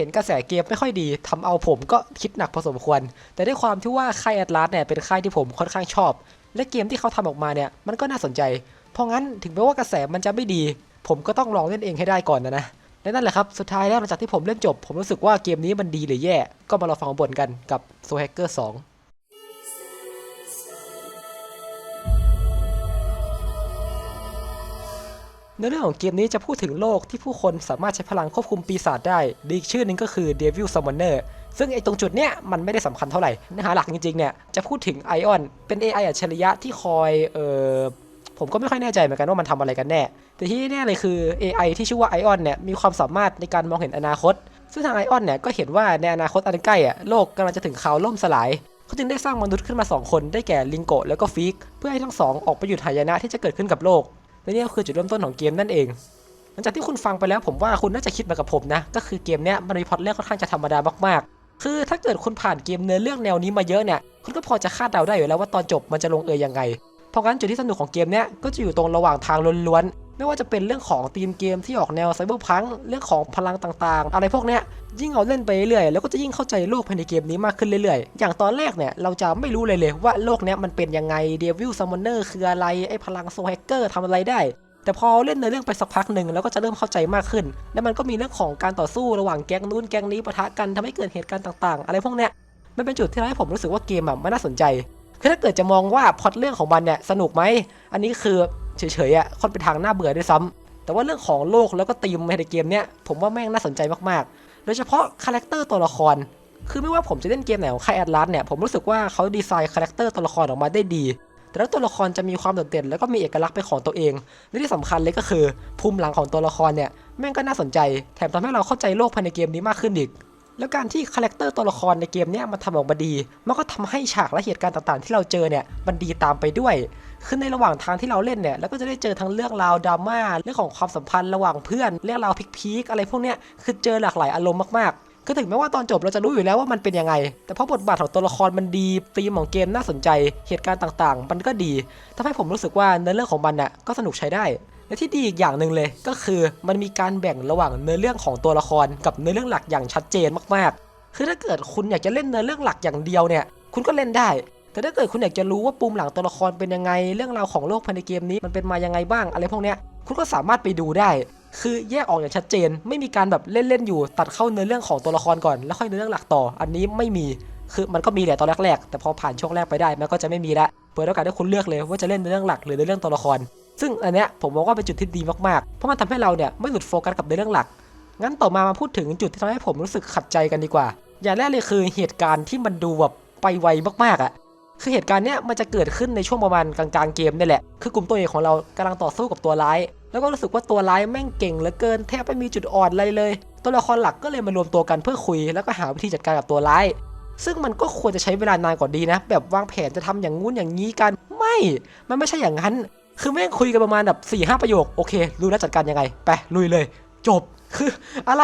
ห็นกระแสเกมไม่ค่อยดีทำเอาผมก็คิดหนักพอสมควร แต่ด้วยความที่ว่าค่ายแอตลาสเนี่ยเป็นค่ายที่ผมค่อนข้างชอบ และเกมที่เขาทำออกมาเนี่ยมันก็น่าสนใจ เพราะงั้นถึงแม้ว่ากระแสมันจะไม่ดี ผมก็ต้องลองเล่นเองให้ได้ก่อนนะนะและนั่นแหละครับ สุดท้ายแล้วหลังจากที่ผมเล่นจบ ผมรู้สึกว่าเกมนี้มันดีหรือแย่ ก็มาลองฟังบนกันกับ Soul Hacker 2 ในเรื่องของเกมนี้จะพูดถึงโลกที่ผู้คนสามารถใช้พลังควบคุมปีศาจได้หรืออีกชื่อนึงก็คือ Devil Summoner ซึ่งไอ้ตรงจุดเนี้ยมันไม่ได้สำคัญเท่าไหร่เนื้อหาหลักจริงๆเนี่ยจะพูดถึง Ion เป็น AI อัจฉริยะที่คอยเอ่อผมก็ไม่ค่อยแน่ใจเหมือนกันว่ามันทำอะไรกันแน่ แต่ที่แน่เลยคือ AI ที่ชื่อว่า Ion เนี่ยมีความสามารถในการมองเห็นอนาคต ซึ่งทาง Ion เนี่ยก็เห็นว่าในอนาคตอันใกล้อะโลกกำลังจะถึงข่าวล่มสลายเขาจึงได้สร้างมนุษย์ขึ้นมา 2 คนได้แก่ลิงโกแล้วก็ฟิก เพื่อให้ทั้งสองออกไปหยุดหายนะที่จะเกิดขึ้นกับโลก และนี่ก็คือจุดเริ่มต้นของเกมนั่นเองหลังจากที่คุณฟังไปแล้วผมว่าคุณน่าจะคิดมากับผมนะ ก็คือเกมเนี้ยมันมีพล็อตเรื่องค่อนข้างจะธรรมดามากๆ คือถ้าเกิดคุณผ่านเกมเนื้อเรื่องแนวนี้มาเยอะเนี่ยคุณก็พอจะคาดเดาได้อยู่แล้วว่าตอนจบมันจะลงเอยยังไง เพราะงั้นจุดที่สนุกของเกมเนี้ยก็จะอยู่ตรงระหว่างทางล้วนๆ ไม่ว่าจะเป็นเรื่องของธีมเกมที่ออกแนวไซเบอร์พังเรื่องของพลังต่างๆ อะไรพวกเนี้ยยิ่งเราเล่นไปเรื่อยๆแล้วก็จะยิ่งเข้าใจโลกภายในเกมนี้มากขึ้นเรื่อยๆ อย่างตอนแรกเนี่ยเราจะไม่รู้เลยเลยว่าโลกเนี้ยมันเป็นยังไงเดวิลซัมมอนเนอร์คืออะไรไอ้พลังโซแฮกเกอร์ทำอะไรได้แต่พอเล่นในเรื่องไปสักพักหนึ่งเราก็จะเริ่มเข้าใจมากขึ้น และมันก็มีเรื่องของการต่อสู้ระหว่างแก๊งนู้นแก๊งนี้ปะทะกันทำให้เกิดเหตุการณ์ต่างๆ อะไรพวกเนี้ยมันเป็นจุดที่ทำให้ผมรู้สึกว่าเกมอะมันน่าสนใจ คือถ้าเกิดจะมองว่าพอตเรื่องของมันเนี่ยสนุกไหม อันนี้คือ เฉยๆอะค่อนไปทางน่าเบื่อด้วยซ้ำแต่ว่าเรื่องของโลกแล้วก็ธีมในเกมเนี้ยผมว่าแม่งน่าสนใจมากๆ โดยเฉพาะคาแรคเตอร์ตัวละคร คือไม่ว่าผมจะเล่นเกมไหนของค่ายแอดลาสเนี่ยผมรู้สึกว่าเขาดีไซน์คาแรคเตอร์ตัวละครออกมาได้ดี แต่ละตัวละครจะมีความโดดเด่น แล้วก็มีเอกลักษณ์เป็นของตัวเองและที่สำคัญเลยก็คือภูมิหลังของตัวละครเนี่ยแม่งก็น่าสนใจ แถมทำให้เราเข้าใจโลกภายในเกมนี้มากขึ้นอีก แล้วการที่คาแรคเตอร์ตัวละครในเกมเนี้ยมันทำออกมาดี มันก็ทำให้ฉากและเหตุการณ์ต่างๆ ที่เราเจอเนี่ยมันดีตามไปด้วยคือในระหว่างทางที่เราเล่นเนี่ยเราก็จะได้เจอทั้งเรื่องราวดราม่าเรื่องของความสัมพันธ์ระหว่างเพื่อนเรื่องราวพีคๆอะไรพวกเนี้ยคือเจอหลากหลายอารมณ์มากๆคือถึงแม้ว่าตอนจบเราจะรู้อยู่แล้วว่ามันเป็นยังไง แต่เพราะบทบาทของตัวละครมันดีธีมของเกมน่าสนใจ เหตุการณ์ต่างๆ มันก็ดีทำให้ผมรู้สึกว่าเนื้อเรื่องของมันน่ะก็สนุกใช้ได้ และที่ดีอีกอย่างหนึ่งเลย ก็คือมันมีการแบ่งระหว่างเนื้อเรื่องของตัวละครกับเนื้อเรื่องหลักอย่างชัดเจนมากๆ คือถ้าเกิดคุณอยากจะเล่นเนื้อเรื่องหลักอย่างเดียวเนี่ย คุณก็เล่นได้ แต่ถ้าเกิดคุณอยากจะรู้ว่าปูมหลังตัวละครเป็นยังไง เรื่องราวของโลกภายในเกมนี้มันเป็นมายังไงบ้างอะไรพวกเนี้ย คุณก็สามารถไปดูได้ คือแยกออกอย่างชัดเจน ไม่มีการแบบเล่นๆอยู่ตัดเข้าเนื้อเรื่องของตัวละครก่อนแล้วค่อยเนื้อเรื่องหลักต่อ อันนี้ไม่มีคือมันก็มีแหละตอนแรกๆ แต่พอผ่านช่วงแรกไปได้มันก็จะไม่มีละ เปิดโอกาสให้คุณเลือกเลยว่าจะเล่นเนื้อเรื่องหลักหรือเนื้อเรื่องตัวละคร ซึ่งอันเนี้ยผมมองว่าเป็นจุดที่ดีมากๆ เพราะมันทำให้เราเนี่ยไม่หลุดโฟกัสกับเนื้อเรื่องหลัก งั้นต่อมามาพูดถึงจุดที่ทำให้ผมรู้สึกขัดใจกันดีกว่า อย่างแรกเลยคือเหตุการณ์ที่มันดูแบบไปไวมากๆอะ่ะ คือเหตุการณ์เนี้ยมันจะเกิดขึ้นในช่วงประมาณกลางๆเกมนี่แหละ คือกลุ่มตัวเอกของเรากำลังต่อสู้กับตัวร้าย แล้วก็รู้สึกว่าตัวร้ายแม่งเก่งเหลือเกิน แทบไม่มีจุดอ่อนอะไรเลย ตัวละครหลักก็เลยมารวมตัวกันเพื่อคุย แล้วก็หาวิธีจัดการกับตัวร้าย ซึ่งมันก็ควรจะใช้เวลานานกว่าดีนะ แบบวางแผนจะทำอย่างงู้นอย่างนี้กัน ไม่ มันไม่ใช่อย่างนั้น คือแม่งคุยกันประมาณแบบ4ี่ห้าประโยค โอเค รู้แล้วจัดการยังไง ไปลุยเลย จบ คืออะไร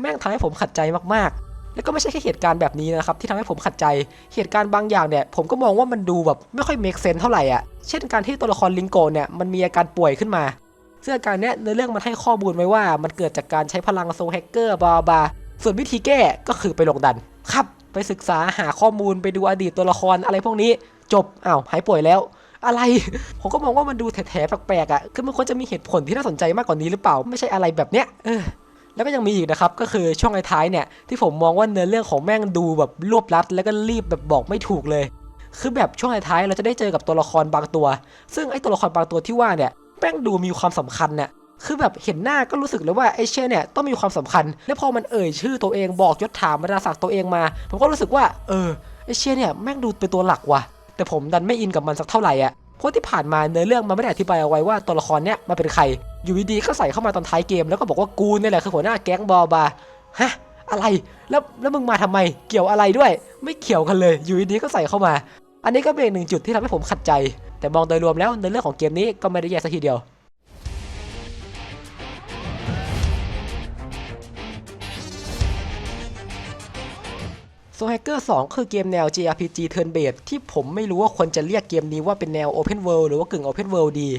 แม่งทำให้ผมขัดใจมากๆ แล้วก็ไม่ใช่แค่เหตุการณ์แบบนี้นะครับ ที่ทำให้ผมขัดใจ เหตุการณ์บางอย่างเนี่ย ผมก็มองว่ามันดูแบบไม่ค่อยเมคเซนเท่าไหร่อะ เช่นการที่ตัวละครลิงโกเนี่ย มันมีอาการป่วยขึ้นมา ซึ่งอาการเนี้ยในเรื่องมันให้ข้อมูลไว้ว่า มันเกิดจากการใช้พลังโซแฮกเกอร์บาบา ส่วนวิธีแก้ก็คือไปลงดัน ครับ ไปศึกษาหาข้อมูลไปดูอดีตตัวละครอะไรพวกนี้ จบอ้าวหายป่วยแล้ว อะไร ผมก็มองว่ามันดูแถๆแปลกๆอะคือมันควรจะมีเหตุผลที่น่าสนใจมากกว่านี้หรือเปล่า ไม่ใช่อะไรแบบเนี้ยเออแล้วก็ยังมีอีกนะครับ ก็คือช่วงท้ายเนี่ย ที่ผมมองว่าเนื้อเรื่องของแม่งดูแบบรวบรัด แล้วก็รีบแบบบอกไม่ถูกเลย คือแบบช่วงท้ายเราจะได้เจอกับตัวละครบางตัว ซึ่งไอ้ตัวละครบางตัวที่ว่าเนี่ยแม่งดูมีความสำคัญเนี่ยคือแบบเห็นหน้าก็รู้สึกเลยว่าไอ้เช่เนี่ยต้องมีความสำคัญ และพอมันเอ่ยชื่อตัวเองบอกยศถามบรรดาศักดิ์ตัวเองมา ผมก็รู้สึกว่า เออไอ้เช่เนี่ยแม่งดูเป็นตัวหลักว่ะ แต่ผมดันไม่อินกับมันสักเท่าไหร่อะเพราะที่ผ่านมาเนื้อเรื่องมันไม่ได้อธิบายเอาไว้ว่าตัวละครเนี้ยมันเป็นใคร อยู่ดีๆก็ใส่เข้ามาตอนท้ายเกม แล้วก็บอกว่ากูเนี่ยแหละคือหัวหน้าแก๊งบอบาฮะอะไรแล้วแล้วมึงมาทำไมเกี่ยวอะไรด้วย ไม่เกี่ยวกันเลย อยู่ดีๆก็ใส่เข้ามา อันนี้ก็เป็นหนึ่งจุดที่ทำให้ผมขัดใจ แต่มองโดยรวมแล้วในเรื่องของเกมนี้ก็ไม่ได้แย่สักทีเดียว โซ h ฮ c เกอร์2คือเกมแนว JRPG Turn Based ที่ผมไม่รู้ว่าควรจะเรียกเกมนี้ว่าเป็นแนว Open World หรือว่ากึ่ง Open World ดี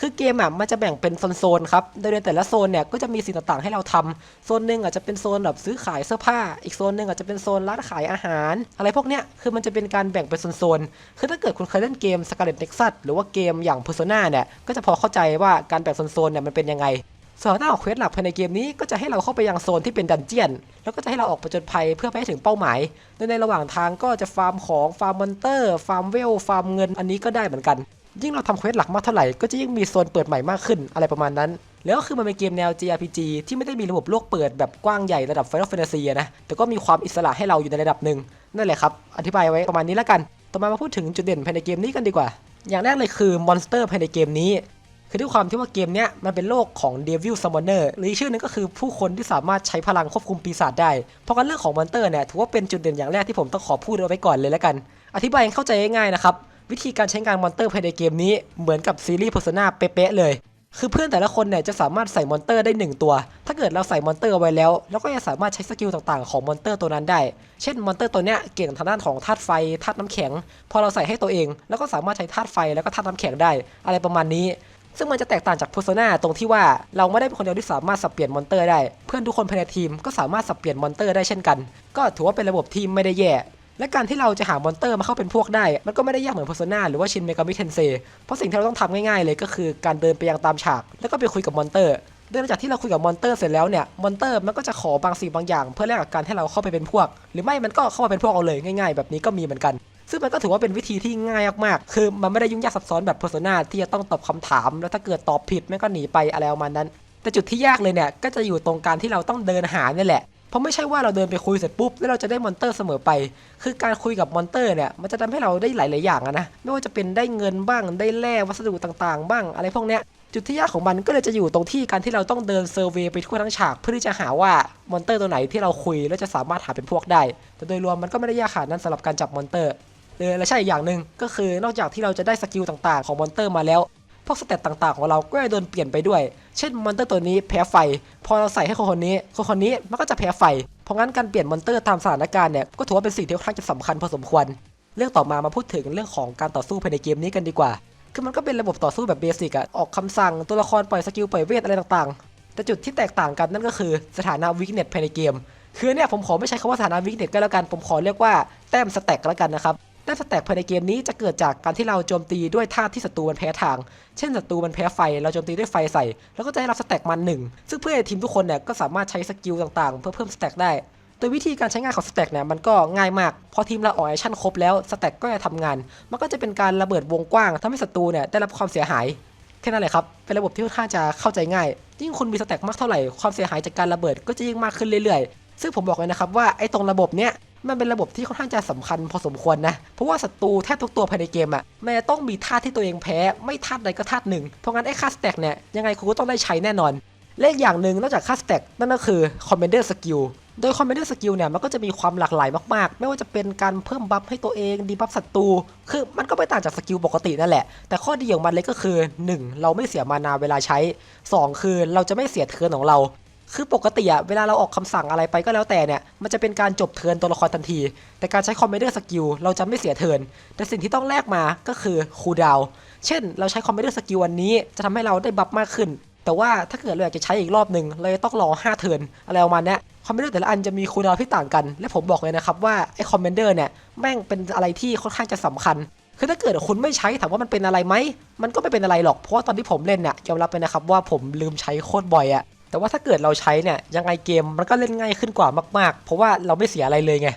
คือเกมอะมันจะแบ่งเป็นโซนๆครับ โดยในแต่ละโซนเนี่ยก็จะมีสิ่งต่างๆให้เราทำโซนหนึ่งอาจจะเป็นโซนแบบซื้อขายเสื้อผ้า อีกโซนหนึ่งอาจจะเป็นโซนร้านขายอาหาร อะไรพวกเนี้ย คือมันจะเป็นการแบ่งเป็นโซนๆ คือถ้าเกิดคุณเคยเล่นเกม Scarlet Nexus หรือว่าเกมอย่าง Persona เนี่ย ก็จะพอเข้าใจว่าการแบ่งโซนๆเนี่ยมันเป็นยังไง ส่วนหน้าของเควสหลักภายในเกมนี้ก็จะให้เราเข้าไปยังโซนที่เป็นดันเจียน แล้วก็จะให้เราออกไปจนภัยเพื่อไปให้ถึงเป้าหมาย โดยในระหว่างทางก็จะฟาร์มของฟาร์มมอนเตอร์ฟาร์มเวลฟาร์มเงินอันนี้ก็ได้เหมือนกัน ยิ่งเราทำเควสหลักมากเท่าไหร่ก็จะยิ่งมีโซนเปิดใหม่มากขึ้นอะไรประมาณนั้น แล้วก็คือมันเป็นเกมแนว JRPG ที่ไม่ได้มีระบบโลกเปิดแบบกว้างใหญ่ระดับ Final Fantasy นะแต่ก็มีความอิสระให้เราอยู่ในระดับหนึ่งนั่นแหละครับอธิบายไว้ประมาณนี้แล้วกัน ต่อมามาพูดถึงจุดเด่นภายในเกมนี้กันดีกว่า อย่างแรกเลยคือมอนสเตอร์ภายในเกมนี้ คือด้วยความที่ว่าเกมเนี้ยมันเป็นโลกของ Devil Summoner หรือชื่อนึงก็คือผู้คนที่สามารถใช้พลังควบคุมปีศาจได้ เพราะงั้นเรื่องของมอนเตอร์เนี่ยถือว่าเป็นจุดเด่นอย่างแรกที่ผมต้องขอพูดเอาไว้ก่อนเลยแล้วกัน อธิบายให้เข้าใจง่ายๆนะครับ วิธีการใช้งานมอนเตอร์ภายในเกมนี้เหมือนกับซีรีส์ Persona เป๊ะๆเลย คือเพื่อนแต่ละคนเนี่ยจะสามารถใส่มอนเตอร์ได้ 1 ตัว ถ้าเกิดเราใส่มอนเตอร์ไว้แล้วแล้วก็จะสามารถใช้สกิลต่างๆของมอนเตอร์ตัวนั้นได้ เช่นมอนเตอร์ตัวเนี้ยเก่งทางด้านของธาตุไฟธาตุน้ำแข็ง พอเราใส่ให้ตัวเอง แล้วก็สามารถใช้ธาตุไฟแล้วก็ธาตุน้ำแข็งได้ อะไรประมาณนี้ ซึ่งมันจะแตกต่างจาก Persona ตรงที่ว่าเราไม่ได้เป็นคนเดียวที่สามารถสับเปลี่ยนมอนเตอร์ได้ เพื่อนทุกคนภายในทีมก็สามารถสับเปลี่ยนมอนเตอร์ได้เช่นกัน ก็ถือว่าเป็นระบบที่ไม่ได้แย่ และการที่เราจะหามอนเตอร์มาเข้าเป็นพวกได้ มันก็ไม่ได้ยากเหมือน Persona หรือว่าชินเมกามิเทนเซเพราะสิ่งที่เราต้องทำง่ายๆเลยก็คือการเดินไปยังตามฉาก แล้วก็ไปคุยกับมอนเตอร์โดยหลังจากที่เราคุยกับมอนเตอร์เสร็จแล้วเนี่ย มอนเตอร์มันก็จะขอบางสิ่งบางอย่าง เพื่อแลกกับการให้เราเข้าไปเป็นพวก หรือไม่มันก็เข้ามาเป็นพวกเอาเลยง่าย ๆ แบบนี้ก็มีเหมือนกัน ซึ่งมันก็ถือว่าเป็นวิธีที่ง่ายมากๆ คือมันไม่ได้ยุ่งยากซับซ้อนแบบ Persona ที่จะต้องตอบคำถาม แล้วถ้าเกิดตอบผิดแม่ก็หนีไปอะไรประมาณนั้น แต่จุดที่ยากเลยเนี่ยก็จะอยู่ตรงการที่เราต้องเดินหาเนี่ยแหละเพราะไม่ใช่ว่าเราเดินไปคุยเสร็จปุ๊บแล้วเราจะได้มอนเตอร์เสมอไป คือการคุยกับมอนเตอร์เนี่ยมันจะทำให้เราได้หลาย ๆ อย่างนะ ไม่ว่าจะเป็นได้เงินบ้าง ได้แร่วัสดุต่าง ๆ บ้าง อะไรพวกเนี้ย จุดที่ยากของมันก็เลยจะอยู่ตรงที่การที่เราต้องเดินเซอร์เวย์ไปทั่วทั้งฉาก เพื่อที่จะหาว่ามอนเตอร์ตัวไหนที่เราคุยแล้วจะสามารถหาเป็นพวกได้ แต่โดยรวมมันก็ไม่ได้ยากขนาดนั้นสำหรับการจับมอนเตอร์ เออและใช่อย่างหนึ่งก็คือนอกจากที่เราจะได้สกิลต่างๆของมอนเตอร์มาแล้วพวกสเตตต่างๆของเราก็จะโดนเปลี่ยนไปด้วย เช่นมอนเตอร์ตัวนี้แพ้ไฟ พอเราใส่ให้คนคนนี้คนคนนี้มันก็จะแพ้ไฟ เพราะงั้นการเปลี่ยนมอนเตอร์ตามสถานการณ์เนี่ยก็ถือว่าเป็นสิ่งที่ค่อนข้างจะสำคัญพอสมควร เรื่องต่อมามาพูดถึงเรื่องของการต่อสู้ภายในเกมนี้กันดีกว่า คือมันก็เป็นระบบต่อสู้แบบเบสิกอะออกคำสั่งตัวละครปล่อยสกิลปล่อยเวทอะไรต่างๆ แต่จุดที่แตกต่างกันนั่นก็คือสถานะวิกเน็ตภายในเกม คือเนี่ยผมขอไม่ใช้คำว่าสถานะวิกเน็ตก็แล้วกัน ผมขอเรียกว่าแต้มสแต็กแล้วกันนะครับ แต้มสแต็กภายในเกมนี้จะเกิดจากการที่เราโจมตีด้วยท่าที่ศัตรูมันแพ้ทาง เช่นศัตรูมันแพ้ไฟ เราโจมตีด้วยไฟใส่ แล้วก็จะได้รับสแต็กมันหนึ่งซึ่งเพื่อนในทีมทุกคนเนี่ยก็สามารถใช้สกิลต่างๆ เพื่อเพิ่มสแต็กได้โดยวิธีการใช้งานของสแต็กเนี่ยมันก็ง่ายมาก พอทีมเราออกแอคชั่นครบแล้วสแต็กก็จะทำงาน มันก็จะเป็นการระเบิดวงกว้างทำให้ศัตรูเนี่ยได้รับความเสียหายแค่นั้นแหละครับ เป็นระบบที่ค่อนข้างจะเข้าใจง่าย ยิ่งคุณมีสแต็กมากเท่าไหร่ ความเสียหายจากการระเบิดก็จะยิ่งมากขึ้นเรื่อยๆ ซึ่งผมบอกเลยนะครับว่าไอ้ตรงระบบเนี้ย มันเป็นระบบที่ค่อนข้างจะสำคัญพอสมควรนะ เพราะว่าศัตรูแทบทุกตัวภายในเกมอะมันจะต้องมีธาตุที่ตัวเองแพ้ ไม่ธาตุใดก็ธาตุหนึ่ง เพราะงั้นไอ้ค่าสแต็กเนี่ยยังไงคุณก็ต้องได้ใช้แน่นอน และอีกอย่างหนึ่งนอกจากค่าสแต็กนั่นก็คือคอมเมนเดอร์สกิลโดยคอมเมนเดอร์สกิลเนี่ยมันก็จะมีความหลากหลายมากๆ ไม่ว่าจะเป็นการเพิ่มบัฟให้ตัวเอง ดีบัฟศัตรู คือมันก็ไม่ต่างจากสกิลปกตินั่นแหละ แต่ข้อดีของมันเลยก็คือ 1. เราไม่เสียมานาเวลาใช้ 2. คือเราจะไม่เสียเทิร์นของเรา คือปกติอะเวลาเราออกคำสั่งอะไรไปก็แล้วแต่เนี่ย มันจะเป็นการจบเทิร์นตัวละครทันที แต่การใช้คอมเมนเดอร์สกิลเราจะไม่เสียเทิร์นแต่สิ่งที่ต้องแลกมาก็คือคูลดาวเช่น เราใช้คอมเมนเดอร์สกิลวันนี้จะทำให้เราได้บัฟมากขึ้น แต่ว่าถ้าเกิดเราอยากจะใช้อีกรอบหนึ่งเราจะต้องรอ 5 เทิร์นอะไรประมาณนี้คอมเมนเดอร์แต่ละอันจะมีคูลดาวที่ต่างกัน และผมบอกเลยนะครับว่าไอ้คอมเมนเดอร์เนี่ยแม่งเป็นอะไรที่ค่อนข้างจะสำคัญคือถ้าเกิดคุณไม่ใช้ถามว่ามันเป็นอะไรไหม มันก็ไม่เป็นอะไรหรอก เพราะว่าตอนที่ผมเล่นเนี่ยยอมรับเลยนะครับว่าผมลืมใช้โคตรบ่อยอะ แต่ว่าถ้าเกิดเราใช้เนี่ยยังไงเกมมันก็เล่นง่ายขึ้นกว่ามาก ๆ เพราะว่าเราไม่เสียอะไรเลยไง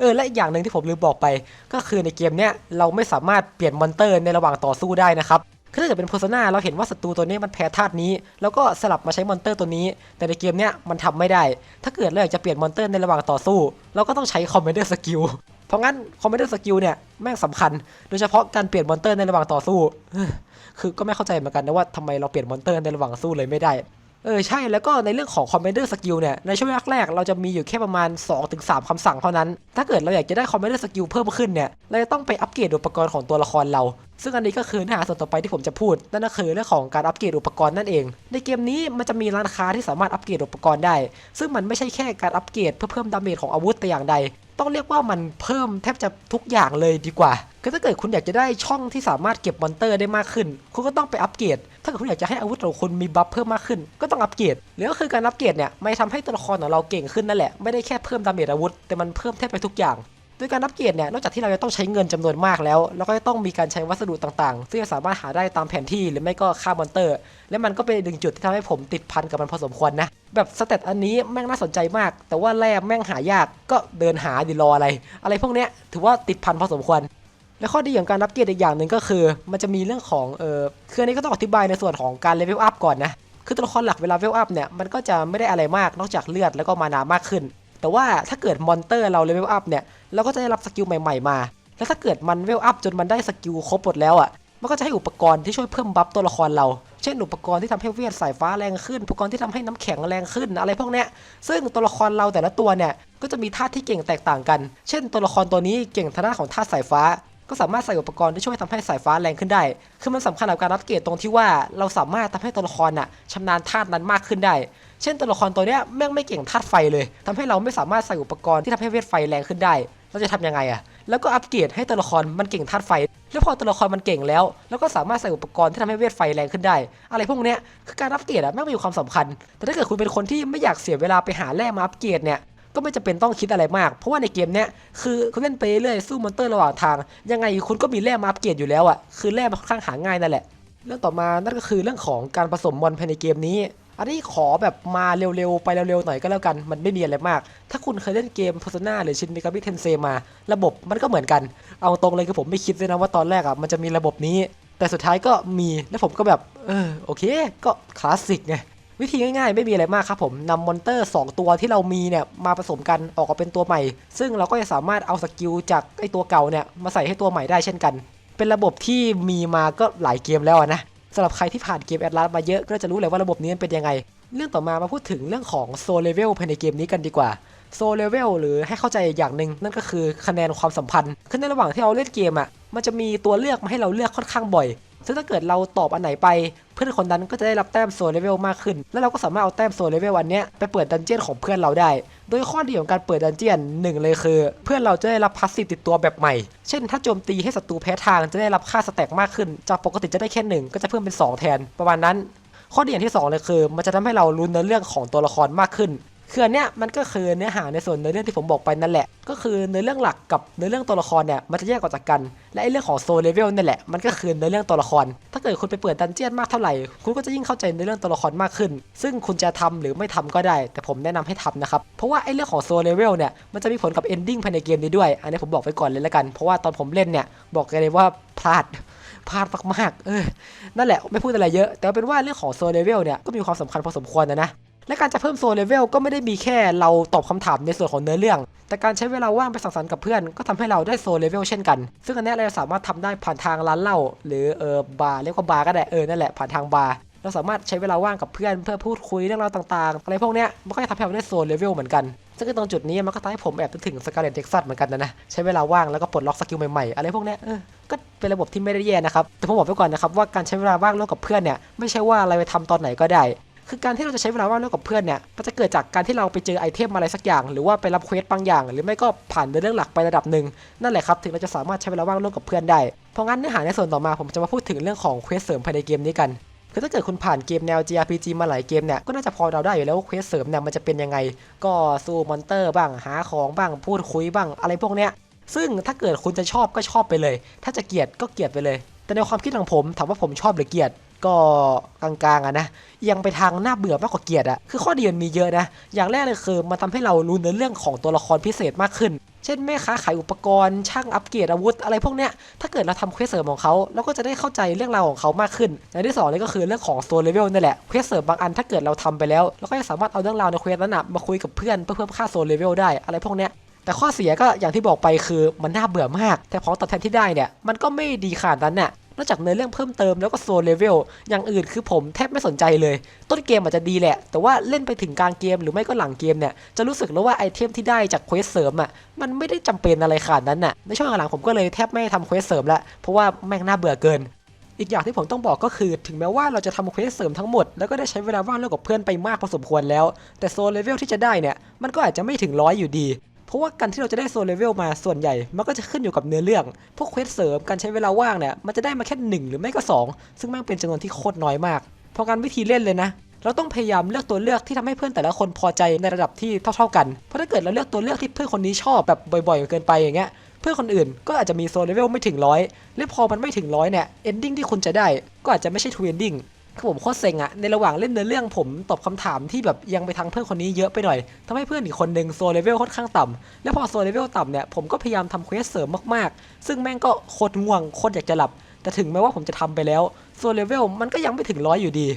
เออและอีกอย่างหนึ่งที่ผมลืมบอกไป ก็คือในเกมเนี้ยเราไม่สามารถเปลี่ยนมอนเตอร์ในระหว่างต่อสู้ได้นะครับคือถ้าเกิดเป็น Persona เราเห็นว่าศัตรูตัวนี้มันแพ้ธาตุนี้ แล้วก็สลับมาใช้มอนเตอร์ตัวนี้ แต่ในเกมเนี้ยมันทำไม่ได้ ถ้าเกิดเราอยากจะเปลี่ยนมอนเตอร์ในระหว่างต่อสู้ เราก็ต้องใช้ Commander Skill เพราะงั้น Commander Skill เนี่ยแม่งสำคัญ โดยเฉพาะการเปลี่ยนมอนเตอร์ในระหว่างต่อสู้ คือก็ไม่เข้าใจเหมือนกันนะว่าทำไมเราเปลี่ยนมอนเตอร์ในระหว่างสู้เลยไม่ได้ เออใช่แล้วก็ในเรื่องของ Commander Skill เนี่ย ในช่วงแรกๆเราจะมีอยู่แค่ประมาณ 2-3คำสั่งเท่านั้น ถ้าเกิดเราอยากจะได้ Commander Skill เพิ่มขึ้นเนี่ย เราจะต้องไปอัปเกรดอุปกรณ์ของตัวละครเรา ซึ่งอันนี้ก็คือเนื้อหาส่วนต่อไปที่ผมจะพูด นั่นก็คือเรื่องของการอัปเกรดอุปกรณ์นั่นเอง ในเกมนี้มันจะมีร้านค้าที่สามารถอัปเกรดอุปกรณ์ได้ ซึ่งมันไม่ใช่แค่การอัปเกรดเพื่อเพิ่มดาเมจของอาวุธแต่อย่างใด ต้องเรียกว่ามันเพิ่มแทบจะทุกอย่างเลยดีกว่าคือถ้าเกิดคุณอยากจะได้ช่องที่สามารถเก็บมอนเตอร์ได้มากขึ้น คุณก็ต้องไปอัปเกรด ถ้าเกิดคุณอยากจะให้อาวุธของคุณมีบัฟเพิ่มมากขึ้น ก็ต้องอัปเกรดหรือก็คือการอัปเกรดเนี่ยไม่ทำให้ตัวละครของเราเก่งขึ้นนั่นแหละ ไม่ได้แค่เพิ่มดาเมจอาวุธ แต่มันเพิ่มแทบไปทุกอย่าง โดยการอัปเกรดเนี่ยนอกจากที่เราจะต้องใช้เงินจำนวนมากแล้ว เราก็จะต้องมีการใช้วัสดุต่างๆ ซึ่งจะสามารถหาได้ตามแผนที่หรือไม่ก็ค่ามอนเตอร์ และมันก็เป็นดึงจุดที่ทำให้ผมติดพันกับมันพอสมควรนะ แบบสเตตอันนี้แม่งน่าสนใจมาก แต่ว่าแร่แม่งหายากก็เดินหาดิรออะไร อะไรพวกเนี้ยถือว่าติดพันพอสมควร และข้อดีของการอัปเกรดอีกอย่างหนึ่งก็คือ มันจะมีเรื่องของเออคืออันนี้ก็ต้องอธิบายในส่วนของการเลเวลอัพก่อนนะคือตัวละครหลักเวลาเลเวลอัพเนี่ยมันก็จะไม่ได้อะไรมากนอกจากเลือดแล้วก็มานามากขึ้น แต่ว่าถ้าเกิดมอนเตอร์เราเลเวลอัพเนี่ยเราก็จะได้รับสกิลใหม่ๆมา แล้วถ้าเกิดมันเลเวลอัพจนมันได้สกิลครบหมดแล้วอะมันก็จะให้อุปกรณ์ที่ช่วยเพิ่มบัฟตัวละครเรา เช่นอุปกรณ์ที่ทำให้เวทสายฟ้าแรงขึ้น อุปกรณ์ที่ทำให้น้ำแข็งแรงขึ้นอะไรพวกเนี้ย ซึ่งตัวละครเราแต่ละตัวเนี่ยก็จะมีธาตุที่เก่งแตกต่างกัน เช่น ตัวละครตัวนี้เก่งทางด้านของธาตุสายฟ้า ก็สามารถใส่อุปกรณ์ที่ช่วยทำให้สายฟ้าแรงขึ้นได้ คือมันสำคัญกับการอัปเกรดตรงที่ว่าเราสามารถทำให้ตัวละครน่ะชำนาญธาตุนั้นมากขึ้นได้ เช่นตัวละครตัวเนี้ยแม่งไม่เก่งธาตุไฟเลยทำให้เราไม่สามารถใส่อุปกรณ์ที่ทำให้เวทไฟแรงขึ้นได้ เราจะทำยังไงอะแล้วก็อัปเกรดให้ตัวละครมันเก่งธาตุไฟ แล้วพอตัวละครมันเก่งแล้ว แล้วก็สามารถใส่อุปกรณ์ที่ทำให้เวทไฟแรงขึ้นได้ อะไรพวกเนี้ยคือการอัปเกรดอะแม่งมีความสำคัญ แต่ถ้าเกิดคุณเป็นคนที่ไม่อยากเสียเวลาไปหาแร่มาอัปเกรดเนี่ย ก็ไม่จำเป็นต้องคิดอะไรมาก เพราะว่าในเกมเนี้ยคือคุณเล่นไปเรื่อยสู้มอนเตอร์ระหว่างทาง ยังไงคุณก็มีแร่มาอัปเกรดอยู่แล้วอะคือแร่มันค่อนข้างหาง่ายนั่นแหละ เรื่องต่อมานั่นก็คือเรื่องของการผสมมอนภายในเกมนี้ อันนี้ขอแบบมาเร็วๆ ไปเร็วๆหน่อยก็แล้วกัน มันไม่มีอะไรมาก ถ้าคุณเคยเล่นเกม Persona หรือ Shin Megami Tensei มา ระบบมันก็เหมือนกัน เอาตรงเลยคือผมไม่คิดเลยนะว่าตอนแรกอะมันจะมีระบบนี้ แต่สุดท้ายก็มีแล้วผมก็แบบเออโอเค ก็คลาสสิกไง วิธีง่ายๆ ไม่มีอะไรมากครับผมนำมอนเตอร์ 2 ตัวที่เรามีเนี่ยมาผสมกันออกมาเป็นตัวใหม่ ซึ่งเราก็จะสามารถเอาสกิลจากไอตัวเก่าเนี่ยมาใส่ให้ตัวใหม่ได้เช่นกัน เป็นระบบที่มีมาก็หลายเกมแล้วนะสำหรับใครที่ผ่านเกมแอดลาสมาเยอะก็จะรู้เลยว่าระบบนี้เป็นยังไง เรื่องต่อมามาพูดถึงเรื่องของโซเลเวลภายในเกมนี้กันดีกว่าโซเลเวลหรือให้เข้าใจอย่างหนึ่งนั่นก็คือคะแนนความสัมพันธ์คือในระหว่างที่เราเล่นเกมอะมันจะมีตัวเลือกมาให้เราเลือกค่อนข้างบ่อย ซึ่งถ้าเกิดเราตอบอันไหนไป เพื่อนคนนั้นก็จะได้รับแต้มโซเลเวลมากขึ้น แล้วเราก็สามารถเอาแต้มโซเลเวลอันนี้ไปเปิดดันเจียนของเพื่อนเราได้ โดยข้อดีของการเปิดดันเจียนหนึ่งเลยคือ เพื่อนเราจะได้รับพาสซีฟติดตัวแบบใหม่ เช่น ถ้าโจมตีให้ศัตรูแพ้ทางจะได้รับค่าสแต็กมากขึ้น จากปกติจะได้แค่หนึ่งก็จะเพิ่มเป็น 2 แทน ประมาณนั้นข้อดีอย่างที่2เลยคือ มันจะทำให้เรารู้เนื้อเรื่องของตัวละครมากขึ้น คืออันเนี้ยมันก็คือเนื้อหาในส่วนเนื้อเรื่องที่ผมบอกไปนั่นแหละ ก็คือเนื้อเรื่องหลักกับเนื้อเรื่องตัวละครเนี่ยมันจะแยกออกจากกัน และไอ้เรื่องของโซเลเวลนี่แหละมันก็คือเนื้อเรื่องตัวละคร ถ้าเกิดคุณไปเปิดดันเจียนมากเท่าไหร่ คุณก็จะยิ่งเข้าใจในเรื่องตัวละครมากขึ้น ซึ่งคุณจะทำหรือไม่ทำก็ได้ แต่ผมแนะนำให้ทำนะครับ เพราะว่าไอ้เรื่องของโซเลเวลเนี่ยมันจะมีผลกับเอนดิ้งภายในเกมนี้ด้วย อันนี้ผมบอกไว้ก่อนเลยละกัน เพราะว่าตอนผมเล่นเนี่ยบอกเลยว่าพลาดพลาดมากๆเออนั่นแหละไม่พูดอะไรเยอะ แต่เป็นว่าเรื่องของโซเลเวลเนี่ยก็มีความสำคัญพอสมควรนะนะ และการจะเพิ่มโซเลเวลก็ไม่ได้มีแค่เราตอบคำถามในส่วนของเนื้อเรื่อง แต่การใช้เวลาว่างไปสังสรรค์กับเพื่อนก็ทำให้เราได้โซเลเวลเช่นกัน ซึ่งอันนี้เราสามารถทำได้ผ่านทางร้านเหล้าหรือเออบาร์เรียกว่าบาร์ก็ได้เออนั่นแหละผ่านทางบาร์เราสามารถใช้เวลาว่างกับเพื่อนเพื่อพูดคุยเรื่องราวต่างๆ อะไรพวกเนี้ยมันก็จะทำให้เราได้โซเลเวลเหมือนกันซึ่งตรงจุดนี้มันก็ทำให้ผมแอบถึงสกาเลตเท็กซัสเหมือนกันนะนะ ใช้เวลาว่างแล้วก็ปลดล็อกสกิลใหม่ๆ อะไรพวกเนี้ยเออก็เป็นระบบที่ไม่ได้แย่นะครับ แต่ผมบอกไว้ก่อนนะครับว่าการใช้เวลาว่างร่วมกับเพื่อนเนี่ย ไม่ใช่ว่าอะไรไปทำตอนไหนก็ได้ คือการที่เราจะใช้เวลาว่างร่วมกับเพื่อนเนี่ยมันจะเกิดจากการที่เราไปเจอไอเทมอะไรสักอย่าง หรือว่าไปรับเควสบางอย่าง หรือไม่ก็ผ่านเรื่องหลักไประดับหนึ่งนั่นแหละครับถึงเราจะสามารถใช้เวลาว่างร่วมกับเพื่อนได้เพราะงั้นเนื้อหาในส่วนต่อมาผมจะมาพูดถึงเรื่องของเควสเสริมภายในเกมนี้กันคือถ้าเกิดคุณผ่านเกมแนว JRPG มาหลายเกมเนี่ยก็น่าจะพอเดาได้อยู่แล้วว่าเควสเสริมเนี่ยมันจะเป็นยังไง ก็สู้มอนเตอร์บ้างหาของบ้างพูดคุยบ้างอะไรพวกเนี้ยซึ่งถ้าเกิดคุณจะชอบก็ชอบไปเลย ถ้าจะเกลียดก็เกลียดไปเลย แต่ในความคิดของผมถามว่าผมชอบหรือเกลียด ก็กลางๆอะนะยังไปทางน่าเบื่อมากกว่าเกลียดอะคือข้อดีมันมีเยอะนะ อย่างแรกเลยคือมันทำให้เรารู้เนื้อเรื่องของตัวละครพิเศษมากขึ้น เช่นแม่ค้าขายอุปกรณ์ช่างอัปเกรดอาวุธอะไรพวกเนี้ยถ้าเกิดเราทำเควสเสริมของเขาเราก็จะได้เข้าใจเรื่องราวของเขามากขึ้นอย่างที่สองเลยก็คือเรื่องของโซนเลเวลนี่แหละเควสเสริมบางอันถ้าเกิดเราทำไปแล้วเราก็จะสามารถเอาเรื่องราวในเควสนั้นนะมาคุยกับเพื่อนเพื่อเพิ่มค่าโซนเลเวลได้อะไรพวกเนี้ยแต่ข้อเสียก็อย่างที่บอกไปคือมันน่าเบื่อมาก แต่ของตอบแทนที่ได้เนี่ยมันก็ไม่ดีขนาดนั้นน่ะ นอกจากเนื้อเรื่องเพิ่มเติมแล้วก็โซนเลเวลอย่างอื่นคือผมแทบไม่สนใจเลย ต้นเกมอาจจะดีแหละ แต่ว่าเล่นไปถึงกลางเกมหรือไม่ก็หลังเกมเนี่ย จะรู้สึกแล้วว่าไอเทมที่ได้จากเควสเสริมอะ มันไม่ได้จำเป็นอะไรขนาดนั้นน่ะ ในช่วงหลังผมก็เลยแทบไม่ทำเควสเสริมละ เพราะว่าแม่งน่าเบื่อเกินอีกอย่างที่ผมต้องบอกก็คือ ถึงแม้ว่าเราจะทำเควสเสริมทั้งหมด แล้วก็ได้ใช้เวลาว่างเล่นกับเพื่อนไปมากพอสมควรแล้ว แต่โซนเลเวลที่จะได้เนี่ย มันก็อาจจะไม่ถึงร้อยอยู่ดี เพราะว่าการที่เราจะได้โซลเลเวลมาส่วนใหญ่ มันก็จะขึ้นอยู่กับเนื้อเรื่อง พวกเควสเสริมการใช้เวลาว่างเนี่ยมันจะได้มาแค่หนึ่งหรือไม่ก็สองซึ่งแม่งเป็นจำนวนที่โคตรน้อยมาก เพราะการวิธีเล่นเลยนะ เราต้องพยายามเลือกตัวเลือกที่ทำให้เพื่อนแต่ละคนพอใจในระดับที่เท่าๆกัน เพราะถ้าเกิดเราเลือกตัวเลือกที่เพื่อนคนนี้ชอบแบบบ่อยๆเกินไปอย่างเงี้ยเพื่อนคนอื่นก็อาจจะมีโซลเลเวลไม่ถึงร้อยและพอมันไม่ถึงร้อยเนี่ยเอนดิ้งที่คุณจะได้ก็อาจจะไม่ใช่ท r เอนดิ้ง คือผมโคตรเซ็งอะในระหว่างเล่นเนื้อเรื่องผมตอบคำถามที่แบบยังไปทางเพื่อนคนนี้เยอะไปหน่อยทำให้เพื่อนอีกคนหนึ่งโซเลเวลค่อนข้างต่ำและพอโซเลเวลต่ำเนี่ยผมก็พยายามทำเควสเสริมมากๆ ซึ่งแม่งก็โคตรง่วงโคตรอยากจะหลับ แต่ถึงแม้ว่าผมจะทำไปแล้วโซเลเวลมันก็ยังไม่ถึงร้อยอยู่ดี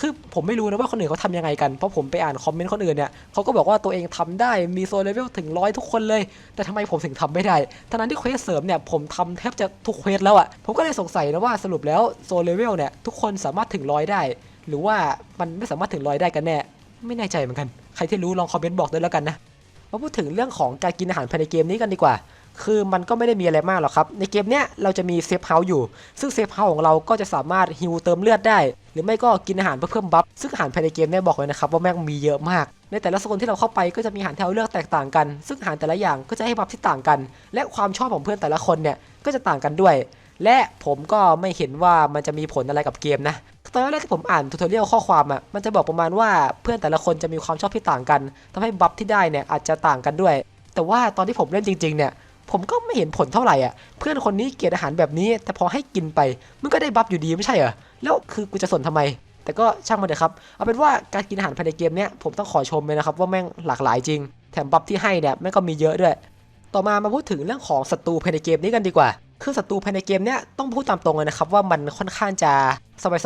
คือผมไม่รู้นะว่าคนอื่นเขาทำยังไงกัน เพราะผมไปอ่านคอมเมนต์คนอื่นเนี่ยเขาก็บอกว่าตัวเองทำได้มีโซลเลเวลถึงร้อยทุกคนเลย แต่ทำไมผมถึงทำไม่ได้ทั้งนั้นที่เควสเสริมเนี่ยผมทำแทบจะทุกเควสแล้วอะ่ะ ผมก็เลยสงสัยนะว่าสรุปแล้วโซลเลเวลเนี่ยทุกคนสามารถถึงร้อยได้ หรือว่ามันไม่สามารถถึงร้อยได้กันแน่ ไม่แน่ใจเหมือนกัน ใครที่รู้ลองคอมเมนต์บอกด้วยแล้วกันนะ มาพูดถึงเรื่องของการกินอาหารภายในเกมนี้กันดีกว่าคือมันก็ไม่ได้มีอะไรมากหรอกครับ ในเกมเนี้ยเราจะมีเซฟเฮาส์อยู่ ซึ่งเซฟเฮาส์ของเราก็จะสามารถฮิวเติมเลือดได้ รือไม่ก็กินอาหารเพื่อเพิ่มบัฟซึ่งอาหารภายในเกมเนี่ยบอกเลยนะครับว่าแม่งมีเยอะมาก ในแต่ละโซนที่เราเข้าไปก็จะมีอาหารที่เราเลือกแตกต่างกัน ซึ่งอาหารแต่ละอย่างก็จะให้บัฟที่ต่างกัน และความชอบของเพื่อนแต่ละคนเนี่ยก็จะต่างกันด้วย และผมก็ไม่เห็นว่ามันจะมีผลอะไรกับเกมนะตอนแรกที่ผมอ่านทูตอเรียลข้อความอะมันจะบอกประมาณว่าเพื่อนแต่ละคนจะมีความชอบที่ต่างกันทำให้บัฟที่ได้เนี่ยอาจจะต่างกันด้วย แต่ว่าตอนที่ผมเล่นจริงๆเนี่ย ผมก็ไม่เห็นผลเท่าไหร่อะ เพื่อนคนนี้เกลียดอาหารแบบนี้ แต่พอให้กินไปมันก็ได้บัฟอยู่ดีไม่ใช่เหรอ แล้วคือกูจะสนทำไม แต่ก็ช่างมันเถอะครับ เอาเป็นว่าการกินอาหารภายในเกมเนี้ยผมต้องขอชมเลยนะครับว่าแม่งหลากหลายจริง แถมบัฟที่ให้เนี่ยแม่งก็มีเยอะด้วย ต่อมามาพูดถึงเรื่องของศัตรูภายในเกมนี้กันดีกว่า คือศัตรูภายในเกมเนี้ยต้องพูดตามตรงเลยนะครับว่ามันค่อนข้างจะ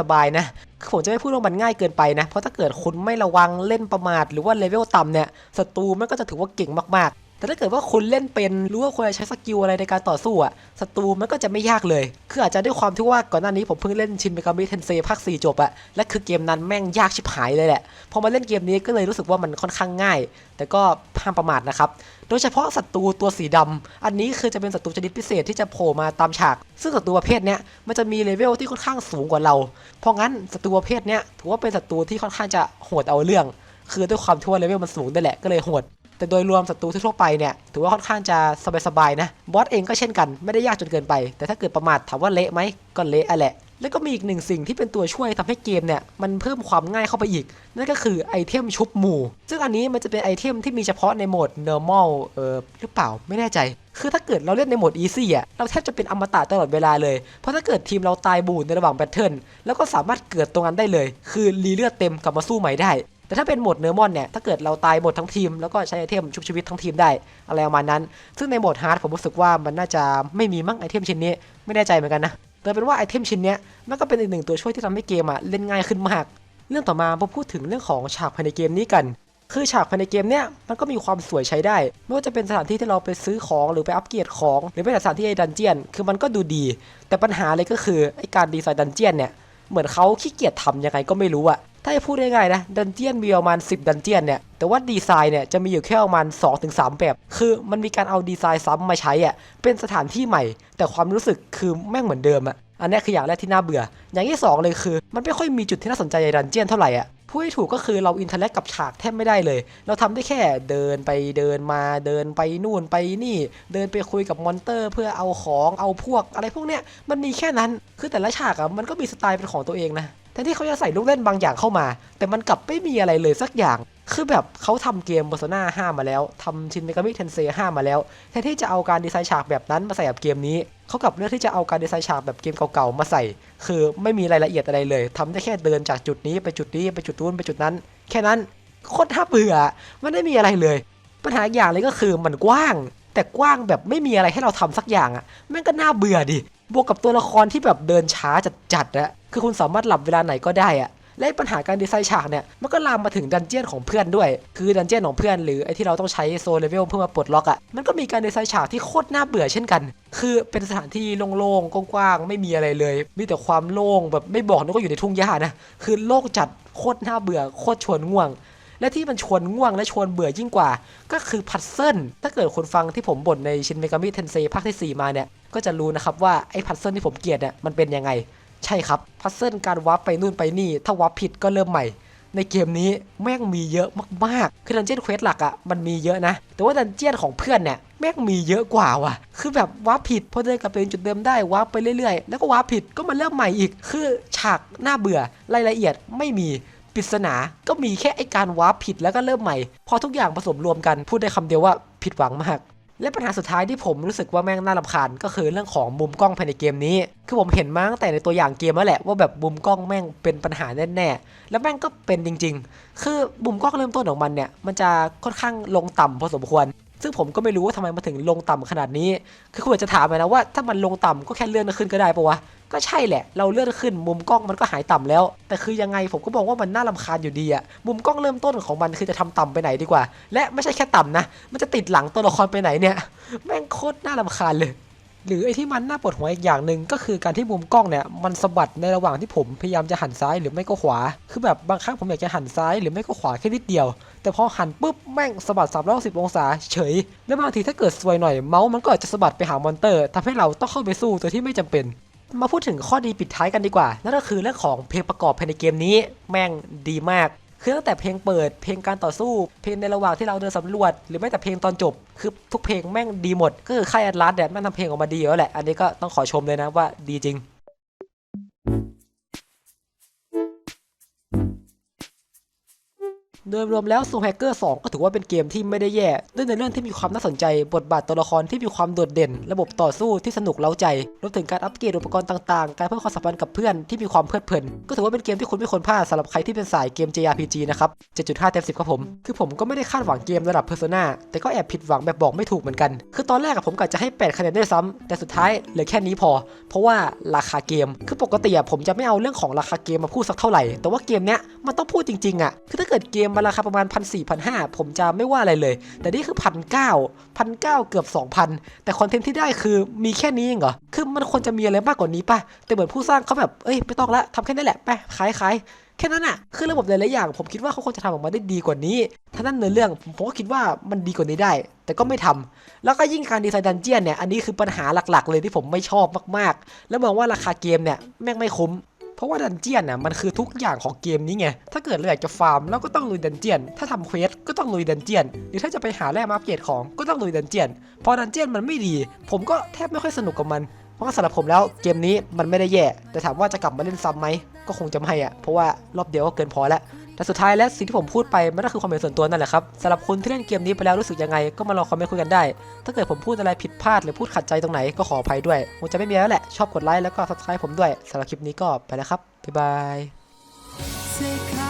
สบายๆนะคือผมจะไม่พูดว่ามันง่ายเกินไปนะ เพราะถ้าเกิดคุณไม่ระวังเล่นประมาทหรือว่าเลเวลต่ำเนี่ยศัตรูมันก็จะถือว่าเก่งมากๆ แต่ถ้าเกิดว่าคุณเล่นเป็นรือว่าคุณใช้สกิลอะไรในการต่อสู้อะศัตรูมันก็จะไม่ยากเลย คืออาจจะด้วยความที่ว่าก่อนหน้านี้ผมเพิ่งเล่นชินเมกามิเทนเซภาค4จบอะและคือเกมนั้นแม่งยากชิบหายเลยแหละ พอมาเล่นเกมนี้ก็เลยรู้สึกว่ามันค่อนข้างง่าย แต่ก็ห้ามประมาทนะครับ โดยเฉพาะศัตรูตัวสีดำอันนี้คือจะเป็นศัตรูชนิดพิเศษที่จะโผล่มาตามฉาก ซึ่งศัตรูประเภทเนี้ยมันจะมีเลเวลที่ค่อนข้างสูงกว่าเรา เพราะงั้นศัตรูประเภทเนี้ยถือว่าเป็นศัตรูที่ค่อนข้างจะโหดเอาเรื่อง คือด้วยความที่ว่าเลเวลมันสูงนั่นแหละก็เลยโหด แต่โดยรวมศัตรูทั่วไปเนี่ยถือว่าค่อนข้างจะสบายๆนะบอสเองก็เช่นกันไม่ได้ยากจนเกินไป แต่ถ้าเกิดประมาทถามว่าเละไหมก็เละอะแหละแล้วก็มีอีกหนึ่งสิ่งที่เป็นตัวช่วยทำให้เกมเนี่ยมันเพิ่มความง่ายเข้าไปอีก นั่นก็คือไอเทมชุบหมู่ ซึ่งอันนี้มันจะเป็นไอเทมที่มีเฉพาะในโหมด normal เออหรือเปล่าไม่แน่ใจ คือถ้าเกิดเราเล่นในโหมด easy อะเราแทบจะเป็นอมตะตลอดเวลาเลย เพราะถ้าเกิดทีมเราตายบูดในระหว่างแบทเทิลแล้วก็สามารถเกิดตรงนั้นได้เลย คือรีเลือดเต็มกลับมาสู้ใหม่ได้ แต่ถ้าเป็นโหมดเนอร์มอนเนี่ยถ้าเกิดเราตายหมดทั้งทีมแล้วก็ใช้ไอเทมชุบชีวิตทั้งทีมได้อะไรประมาณนั้น ซึ่งในโหมดฮาร์ดผมรู้สึกว่ามันน่าจะไม่มีมั้งไอเทมชิ้นนี้ไม่แน่ใจเหมือนกันนะแต่เป็นว่าไอเทมชิ้นนี้มันก็เป็นอีกหนึ่งตัวช่วยที่ทำให้เกมอะเล่นง่ายขึ้นมาก เรื่องต่อมามพูดถึงเรื่องของฉากภายในเกมนี้กัน คือฉากภายในเกมเนี้ยมันก็มีความสวยใช้ได้ ไม่ว่าจะเป็นสถานที่ที่เราไปซื้อของหรือไปอัปเกรดของ หรือไปสถานที่ไอ้ดันเจียน คือมันก็ดูดี แต่ปัญหาเลยก็คือไอ้การดีไซน์ดันเจียนเนี่ยเหมือนเขาขี้เกียจทำยังไงก็ไม่รู้อะ ถ้าพูดง่ายๆนะดันเจียนมีประมาณ 10 ดันเจียนเนี่ย แต่ว่าดีไซน์เนี่ยจะมีอยู่แค่ประมาณ 2-3 แบบ คือมันมีการเอาดีไซน์ซ้ำมาใช้อะเป็นสถานที่ใหม่ แต่ความรู้สึกคือแม่งเหมือนเดิมอะอันนี้คืออย่างแรกที่น่าเบื่อ อย่างที่สองเลยคือ มันไม่ค่อยมีจุดที่น่าสนใจในดันเจียนเท่าไหร่อะพูดให้ถูกก็คือเราอินเทอร์แลกกับฉากแทบไม่ได้เลย เราทำได้แค่เดินไปเดินมาเดินไปนู่นไปนี่ เดินไปคุยกับมอนเตอร์ เพื่อเอาของเอาพวกอะไรพวกเนี้ยมันมีแค่นั้นคือแต่ละฉากอะมันก็มีสไตล์เป็นของตัวเองนะ นที่เขาจะใส่ลูกเล่นบางอย่างเข้ามา แต่มันกลับไม่มีอะไรเลยสักอย่าง คือแบบเขาทำเกม Persona 5 มาแล้วทำชินเมกามิเทนเซ5มาแล้วแทนที่จะเอาการดีไซน์ฉากแบบนั้นมาใส่กับเกมนี้เขากลับเลือกที่จะเอาการดีไซน์ฉากแบบเกมเก่าๆมาใส่ คือไม่มีรายละเอียดอะไรเลยทำได้แค่เดินจากจุดนี้ไปจุดนี้ไปจุดนู้นไปจุดนั้น แค่นั้นโคตรน่าเบื่อมันไม่มีอะไรเลย ปัญหาอีกอย่างเลยก็คือมันกว้าง แต่กว้างแบบไม่มีอะไรให้เราทำสักอย่างอะ่ะแม่งก็น่าเบื่อดิบวกกับตัวละครที่แบบเดินช้าจัดๆอะ คือคุณสามารถหลับเวลาไหนก็ได้อะและปัญหาการดีไซน์ฉากเนี่ยมันก็ลามมาถึงดันเจียนของเพื่อนด้วย คือดันเจียนของเพื่อนหรือไอที่เราต้องใช้โซลเลเวลเพื่อมาปลดล็อกอะมันก็มีการดีไซน์ฉากที่โคตรน่าเบื่อเช่นกัน คือเป็นสถานที่โล่งๆกว้างๆไม่มีอะไรเลย มีแต่ความโล่งแบบไม่บอกนึกว่าอยู่ในทุ่งหญ้านะคือโล่งจัดโคตรน่าเบื่อโคตรชวนง่วงและที่มันชวนง่วงและชวนเบื่อยิ่งกว่า ก็คือพัซเซิลถ้าเกิดคุณฟังที่ผมบ่นในชินเมกามิเทนเซภาคที่ 4 มาเนี่ย ก็จะรู้นะครับว่าไอ้พัซเซิลที่ผมเกลียดเนี่ยมันเป็นยังไง ใช่ครับ พัซเซิลการวับไปนู่นไปนี่ ถ้าวับผิดก็เริ่มใหม่ ในเกมนี้แม่งมีเยอะมากๆ คือดันเจียนเควสหลักอะ่ะมันมีเยอะนะ แต่ว่าดันเจียนของเพื่อนเนี่ยแม่งมีเยอะกว่าว่ะ คือแบบวาร์ปผิดพอเดินกลับไปจุดเดิมได้วาร์ปไปเรื่อยๆ แล้วก็วาร์ปผิดก็มาเริ่มใหม่อีก คือฉากน่าเบื่อรายละเอียดไม่มีปริศนา ก็มีแค่ไอการวาร์ปผิดแล้วก็เริ่มใหม่ พอทุกอย่างผสมรวมกันพูดได้คำเดียวว่าผิดหวังมาก และปัญหาสุดท้ายที่ผมรู้สึกว่าแม่งน่ารำคาญก็คือเรื่องของมุมกล้องภายในเกมนี้ คือผมเห็นมาตั้งแต่ในตัวอย่างเกมแล้วแหละว่าแบบมุมกล้องแม่งเป็นปัญหาแน่ๆ แล้วแม่งก็เป็นจริง ๆ คือมุมกล้องเริ่มต้นของมันเนี่ยมันจะค่อนข้างลงต่ำพอสมควร ซึ่งผมก็ไม่รู้ว่าทำไมมาถึงลงต่ำขนาดนี้ คือคุณอาจจะถามไปนะว่าถ้ามันลงต่ำก็แค่เลื่อนขึ้นก็ได้ปะวะ ก็ใช่แหละ เราเลื่อนขึ้นมุมกล้องมันก็หายต่ำแล้ว แต่คือยังไงผมก็บอกว่ามันน่ารำคาญอยู่ดีอะมุมกล้องเริ่มต้นของมันคือจะทำต่ำไปไหนดีกว่า และไม่ใช่แค่ต่ำนะ มันจะติดหลังตัวละครไปไหนเนี่ย แม่งโคตรน่ารำคาญเลยหรือไอ้ที่มันน่าปวดหัวอีกอย่างหนึ่งก็คือการที่มุมกล้องเนี่ยมันสะบัดในระหว่างที่ผมพยายามจะหันซ้ายหรือไม่ก็ขวา คือแบบบางครั้งผมอยากจะหันซ้ายหรือไม่ก็ขวาแค่นิดเดียว แต่พอหันปุ๊บแม่งสะบัด360องศาเฉย แล้วบางทีถ้าเกิดซวยหน่อยเมาส์มันก็อาจจะสะบัดไปหามอนเตอร์ทำให้เราต้องเข้าไปสู้โดยที่ไม่จำเป็น มาพูดถึงข้อดีปิดท้ายกันดีกว่า นั่นก็คือเรื่องของเพลงประกอบภายในเกมนี้ แม่งดีมาก คือตั้งแต่เพลงเปิด เพลงการต่อสู้ เพลงในระหว่างที่เราเดินสำรวจ หรือแม้แต่เพลงตอนจบ คือทุกเพลงแม่งดีหมด ก็คือค่ายแอดลาสเนี่ยแม่งทำเพลงออกมาดีแล้วแหละ อันนี้ก็ต้องขอชมเลยนะว่าดีจริง โดยรวมแล้ว Soul Hacker 2ก็ถือว่าเป็นเกมที่ไม่ได้แย่ ด้วยในเรื่องที่มีความน่าสนใจ บทบาทตัวละครที่มีความโดดเด่น ระบบต่อสู้ที่สนุกเล้าใจ รวมถึงการอัปเกรดอุปกรณ์ต่างๆ การเพิ่มความสัมพันธ์กับเพื่อนที่มีความเพลิดเพลิน ก็ถือว่าเป็นเกมที่คุณไม่ควรพลาดสำหรับใครที่เป็นสายเกม JRPG นะครับ 7.5 เต็ม 10 ครับผม คือผมก็ไม่ได้คาดหวังเกมระดับ Persona แต่ก็แอบผิดหวังแบบบอกไม่ถูกเหมือนกัน คือตอนแรกผมกะจะให้ 8 คะแนนด้วยซ้ำแต่สุดท้ายเหลือแค่นี้พอ เพราะว่าราคาเกม คือปกติผมจะไม่เอาเรื่องของราคาเกมมาพูดสักเท่าไหร่ แต่ว่าเกมเนี้ยมันต้องพูดจริงๆอะคือถ้าเกิดเกมมันราคาประมาณ 1 4 0 0 1 5 0 0 ผมจะไม่ว่าอะไรเลย แต่นี่คือพันเก้าพันเก้าเกือบ 2,000 แต่คอนเทนต์ที่ได้คือมีแค่นี้เองเหรอ คือมันควรจะมีอะไรมากกว่านี้ป่ะ แต่เหมือนผู้สร้างเขาแบบ เอ้ยไม่ต้องละทำแค่นี้แหละไปขายขายแค่นั้นอะคือระบบหลายๆอย่าง ผมคิดว่าเขาควรจะทำออกมาได้ดีกว่านี้ ถ้านั่นเนื้อเรื่องผมก็คิดว่ามันดีกว่านี้ได้ แต่ก็ไม่ทำแล้วก็ยิ่งการดีไซน์ดันเจียนเนี่ย อันนี้คือปัญหาหลักๆ เลยที่ผมไม่ชอบมากๆ แล้วมองว่าราคาเกมเนี่ยแม่งไม่คุ้ม เพราะว่าดันเจียนน่ะมันคือทุกอย่างของเกมนี้ไง ถ้าเกิดเราอยากจะฟาร์มเราก็ต้องลุยดันเจียน ถ้าทำเควสก็ต้องลุยดันเจียน หรือถ้าจะไปหาแร่มาอัปเกรดของก็ต้องลุยดันเจียน พอดันเจียนมันไม่ดี ผมก็แทบไม่ค่อยสนุกกับมัน เพราะว่าสำหรับผมแล้วเกมนี้มันไม่ได้แย่ แต่ถามว่าจะกลับมาเล่นซ้ำไหมก็คงจะไม่อะเพราะว่ารอบเดียวก็เกินพอแล้ว แต่สุดท้ายแล้วสิ่งที่ผมพูดไปมันก็คือความเห็นส่วนตัวนั่นแหละครับสำหรับคนที่เล่นเกมนี้ไปแล้วรู้สึกยังไง ก็มาลองคอมเมนต์คุยกันได้ ถ้าเกิดผมพูดอะไรผิดพลาดหรือพูดขัดใจตรงไหนก็ขออภัยด้วยผมจะไม่มีแล้วแหละชอบกดไลค์แล้วก็ซับสไครป์ผมด้วยสำหรับคลิปนี้ก็ไปแล้วครับบ๊ายบาย